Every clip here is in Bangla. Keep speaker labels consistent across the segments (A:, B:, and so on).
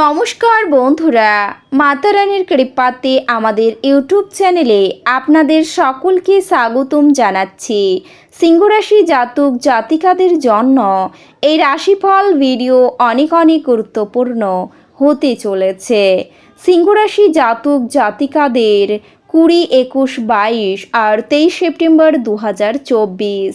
A: নমস্কার বন্ধুরা, মাতারানীর কৃপাতে আমাদের ইউটিউব চ্যানেলে আপনাদের সকলকে স্বাগতম জানাচ্ছি। সিংহরাশি জাতক জাতিকাদের জন্য এই রাশিফল ভিডিও অনেক অনেক গুরুত্বপূর্ণ হতে চলেছে। সিংহরাশি জাতক জাতিকাদের কুড়ি, একুশ, বাইশ আর তেইশ সেপ্টেম্বর দু হাজার চব্বিশ।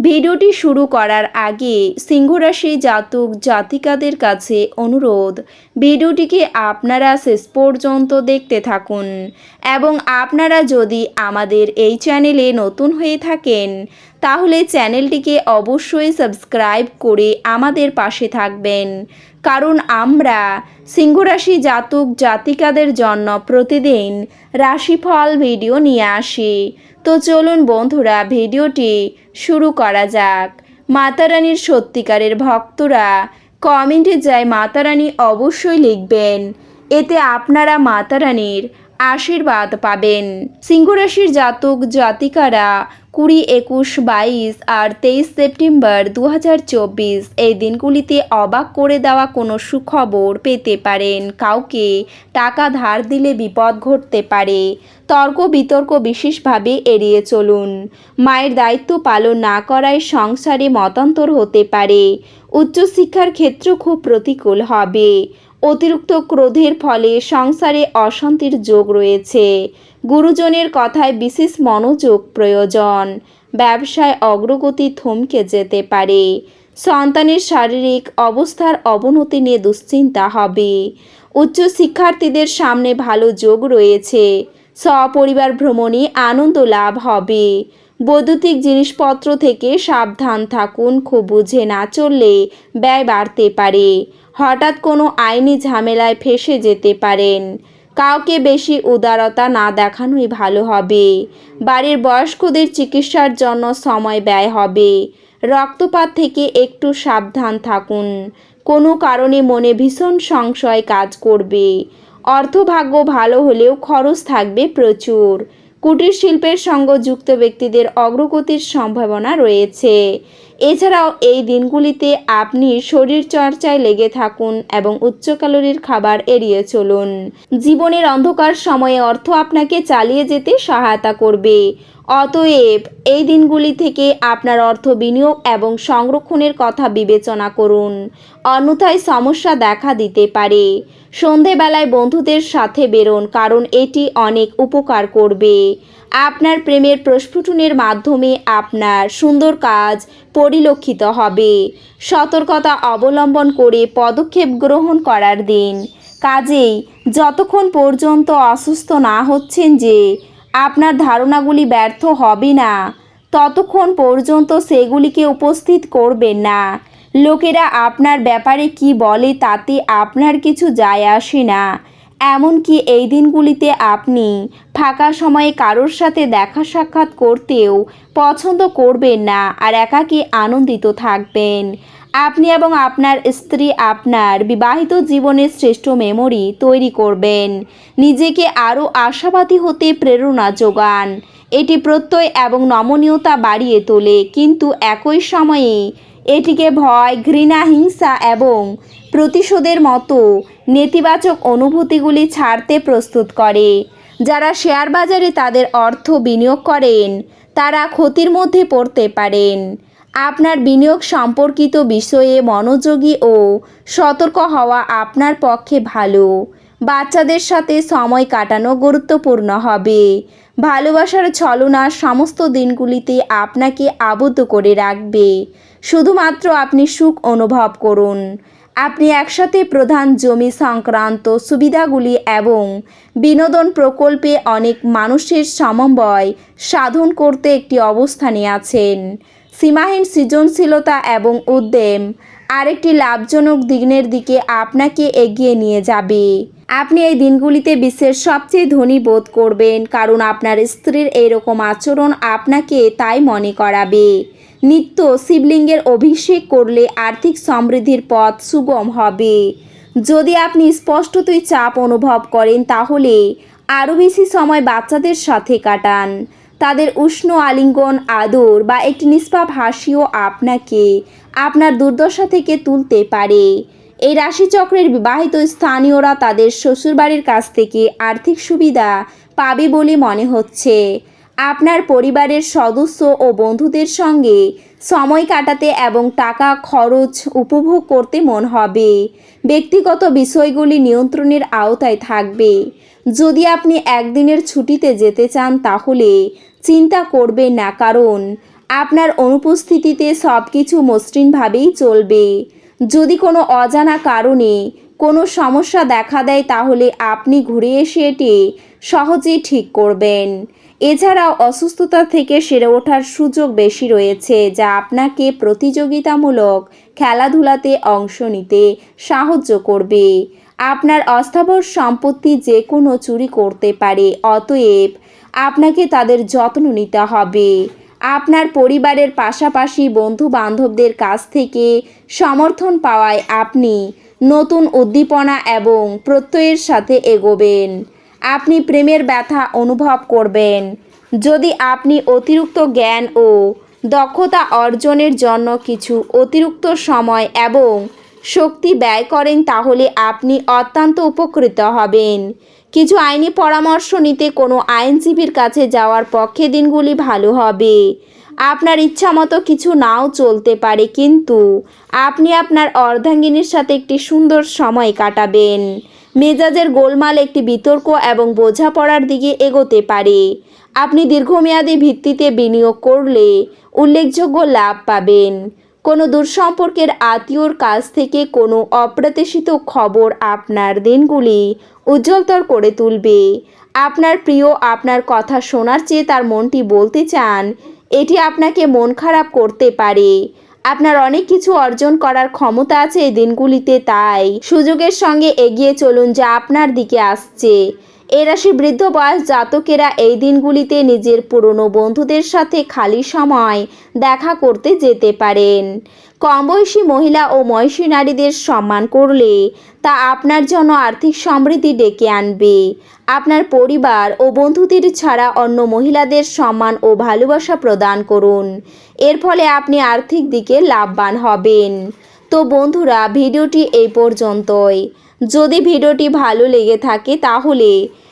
A: ভিডিওটি শুরু করার আগে সিংহরাশি জাতক জাতিকাদের কাছে অনুরোধ, ভিডিওটিকে আপনারা শেষ পর্যন্ত দেখতে থাকুন এবং আপনারা যদি আমাদের এই চ্যানেলে নতুন হয়ে থাকেন তাহলে চ্যানেলটিকে অবশ্যই সাবস্ক্রাইব করে আমাদের পাশে থাকবেন। কারণ আমরা সিংহরাশি জাতক জাতিকাদের জন্য প্রতিদিন রাশিফল ভিডিও নিয়ে আসি। তো চলুন বন্ধুরা, ভিডিওটি শুরু করা যাক। মাতারানীর সত্যিকারের ভক্তরা কমেন্টে যায় মাতারানি অবশ্যই লিখবেন। এতে আপনারা মাতারানীর আশীর্বাদ পাবেন। সিংহরাশির জাতক জাতিকারা কুড়ি, একুশ, বাইশ আর তেইশ সেপ্টেম্বর দু হাজার চব্বিশ এই দিনগুলিতে অবাক করে দেওয়া কোনো সুখবর পেতে পারেন। কাউকে টাকা ধার দিলে বিপদ ঘটতে পারে। তর্ক বিতর্ক বিশেষভাবে এড়িয়ে চলুন। মায়ের দায়িত্ব পালন না করায় সংসারে মতান্তর হতে পারে। উচ্চশিক্ষার ক্ষেত্র খুব প্রতিকূল হবে। অতিরিক্ত ক্রোধের ফলে সংসারে অশান্তির যোগ রয়েছে। গুরুজনের কথায় বিশেষ মনোযোগ প্রয়োজন। ব্যবসায় অগ্রগতি থমকে যেতে পারে। সন্তানের শারীরিক অবস্থার অবনতি নিয়ে দুশ্চিন্তা হবে। উচ্চ শিক্ষার্থীদের সামনে ভালো যোগ রয়েছে। সপরিবার ভ্রমণে আনন্দ লাভ হবে। বৈদ্যুতিক জিনিসপত্র থেকে সাবধান থাকুন, খুব বুঝে না চললে ব্যয় বাড়তে পারে। হঠাৎ কোনো আইনি ঝামেলায় ফেসে যেতে পারেন। কাউকে বেশি উদারতা না দেখানোই ভালো হবে। বাড়ির বয়স্কদের চিকিৎসার জন্য সময় ব্যয় হবে। রক্তপাত থেকে একটু সাবধান থাকুন। কোনো কারণে মনে ভীষণ সংশয় কাজ করবে। অর্থভাগ্য ভালো হলেও খরচ থাকবে প্রচুর। কুটির শিল্পের সঙ্গে যুক্ত ব্যক্তিদের অগ্রগতির সম্ভাবনা রয়েছে। এছাড়াও এই দিনগুলিতে আপনি শরীর চর্চায় লেগে থাকুন এবং উচ্চ ক্যালোরির খাবার এড়িয়ে চলুন। জীবনের অন্ধকার সময়ে অর্থ আপনাকে চালিয়ে যেতে সহায়তা করবে। অতএব এই দিনগুলি থেকে আপনার অর্থ বিনিয়োগ এবং সংরক্ষণের কথা বিবেচনা করুন। অন্যথায় সমস্যা দেখা দিতে পারে। সন্ধেবেলায় বন্ধুদের সাথে বেরোন, কারণ এটি অনেক উপকার করবে। আপনার প্রেমের প্রস্ফুটনের মাধ্যমে আপনার সুন্দর কাজ পরিলক্ষিত হবে। সতর্কতা অবলম্বন করে পদক্ষেপ গ্রহণ করার দিন। কাজেই যতক্ষণ পর্যন্ত অসুস্থ না হচ্ছেন যে আপনার ধারণাগুলি ব্যর্থ হবে না। ততক্ষণ পর্যন্ত সেগুলিকে উপস্থিত করবেন না। লোকেরা আপনার ব্যাপারে কি বলে তাতে আপনার কিছু যায় আসে না। এমনকি এই দিনগুলিতে আপনি ফাঁকা সময়ে কারোর সাথে দেখা সাক্ষাৎ করতেও পছন্দ করবেন না আর একাকী আনন্দিত থাকবেন। আপনি এবং আপনার স্ত্রী আপনার বিবাহিত জীবনের শ্রেষ্ঠ মেমোরি তৈরি করবেন। নিজেকে আরও আশাবাদী হতে প্রেরণা যোগান। এটি প্রত্যয় এবং নমনীয়তা বাড়িয়ে তোলে। কিন্তু একই সময়ে এটিকে ভয়, ঘৃণা, হিংসা এবং প্রতিশোধের মতো নেতিবাচক অনুভূতিগুলি ছাড়তে প্রস্তুত করে। যারা শেয়ার বাজারে তাদের অর্থ বিনিয়োগ করেন, তারা ক্ষতির মধ্যে পড়তে পারেন। আপনার বিনিয়োগ সম্পর্কিত বিষয়ে মনোযোগী ও সতর্ক হওয়া আপনার পক্ষে ভালো। বাচ্চাদের সাথে সময় কাটানো গুরুত্বপূর্ণ হবে। ভালোবাসার ছলনা সমস্ত দিনগুলিতে আপনাকে আবদ্ধ করে রাখবে। শুধুমাত্র আপনি সুখ অনুভব করুন। আপনি একসাথে প্রধান জমি সংক্রান্ত সুবিধাগুলি এবং বিনোদন প্রকল্পে অনেক মানুষের সমন্বয় সাধন করতে একটি অবস্থানে আছেন। সীমাহীন সৃজনশীলতা এবং উদ্যম। আরেকটি লাভজনক দিনের দিকে আপনাকে এগিয়ে নিয়ে যাবে। আপনি এই দিনগুলিতে বিশ্বের সবচেয়ে ধনী বোধ করবেন, কারণ আপনার স্ত্রীর এইরকম আচরণ আপনাকে তাই মনে করাবে। নিত্য শিবলিঙ্গের অভিষেক করলে আর্থিক সমৃদ্ধির পথ সুগম হবে। যদি আপনি স্পষ্টতই চাপ অনুভব করেন, তাহলে আরও বেশি সময় বাচ্চাদের সাথে কাটান। তাদের উষ্ণ আলিঙ্গন, আদর বা একটি নিষ্পাপ হাসিও আপনাকে, আপনার দুর্দশা থেকে তুলতে পারে। এই রাশিচক্রের বিবাহিত স্থানীয়রা তাদের শ্বশুরবাড়ির কাছ থেকে আর্থিক সুবিধা পাবে বলে মনে হচ্ছে। আপনার পরিবারের সদস্য ও বন্ধুদের সঙ্গে সময় কাটাতে এবং টাকা খরচ উপভোগ করতে মন হবে। ব্যক্তিগত বিষয়গুলি নিয়ন্ত্রণের আওতায় থাকবে। যদি আপনি একদিনের ছুটিতে যেতে চান তাহলে চিন্তা করবে না, কারণ আপনার অনুপস্থিতিতে সব কিছু মসৃণভাবেই চলবে। যদি কোনো অজানা কারণে কোনো সমস্যা দেখা দেয়, তাহলে আপনি ঘুরে এসে এটি সহজেই ঠিক করবেন। এছাড়াও অসুস্থতা থেকে সেরে ওঠার সুযোগ বেশি রয়েছে, যা আপনাকে প্রতিযোগিতামূলক খেলাধুলাতে অংশ নিতে সাহায্য করবে। আপনার অস্থাবর সম্পত্তি যে কোনো চুরি করতে পারে, অতএব আপনাকে তাদের যত্ন নিতে হবে। আপনার পরিবারের পাশাপাশি বন্ধু বান্ধবদের কাছ থেকে সমর্থন পাওয়ায় আপনি নতুন উদ্দীপনা এবং প্রত্যয়ের সাথে এগোবেন। আপনি প্রেমের ব্যথা অনুভব করবেন। যদি আপনি অতিরিক্ত জ্ঞান ও দক্ষতা অর্জনের জন্য কিছু অতিরিক্ত সময় এবং শক্তি ব্যয় করেন, তাহলে আপনি অত্যন্ত উপকৃত হবেন। কিছু আইনি পরামর্শ নিতে কোনো আইনজীবীর কাছে যাওয়ার পক্ষে দিনগুলি ভালো হবে। আপনার ইচ্ছা মতো কিছু নাও চলতে পারে, কিন্তু আপনি আপনার অর্ধাঙ্গিনীর সাথে একটি সুন্দর সময় কাটাবেন। মেজাজের গোলমাল একটি বিতর্ক এবং বোঝাপড়ার দিকে এগোতে পারে। আপনি দীর্ঘমেয়াদী ভিত্তিতে বিনিয়োগ করলে উল্লেখযোগ্য লাভ পাবেন। কোনো দূরসম্পর্কের আত্মীয়র কাছ থেকে কোনো অপ্রত্যাশিত খবর আপনার দিনগুলি উজ্জ্বলতর করে তুলবে। আপনার প্রিয় আপনার কথা শোনার চেয়ে তার মনটি বলতে চান, এটি আপনাকে মন খারাপ করতে পারে। আপনার অনেক কিছু অর্জন করার ক্ষমতা আছে এই দিনগুলিতে, তাই সুযোগের সঙ্গে এগিয়ে চলুন যা আপনার দিকে আসছে। এ রাশি বৃদ্ধ বয়স জাতকেরা এই দিনগুলিতে নিজের পুরনো বন্ধুদের সাথে খালি সময় দেখা করতে যেতে পারেন। কম বয়সী মহিলা ও ময়সী নারীদের সম্মান করলে তা আপনার জন্য আর্থিক সমৃদ্ধি ডেকে আনবে। আপনার পরিবার ও বন্ধুদের ছাড়া অন্য মহিলাদের সম্মান ও ভালোবাসা প্রদান করুন। এর ফলে আপনি আর্থিক দিকে লাভবান হবেন। তো বন্ধুরা, ভিডিওটি এই পর্যন্তই। যদি ভিডিওটি ভালো লেগে থাকে তাহলে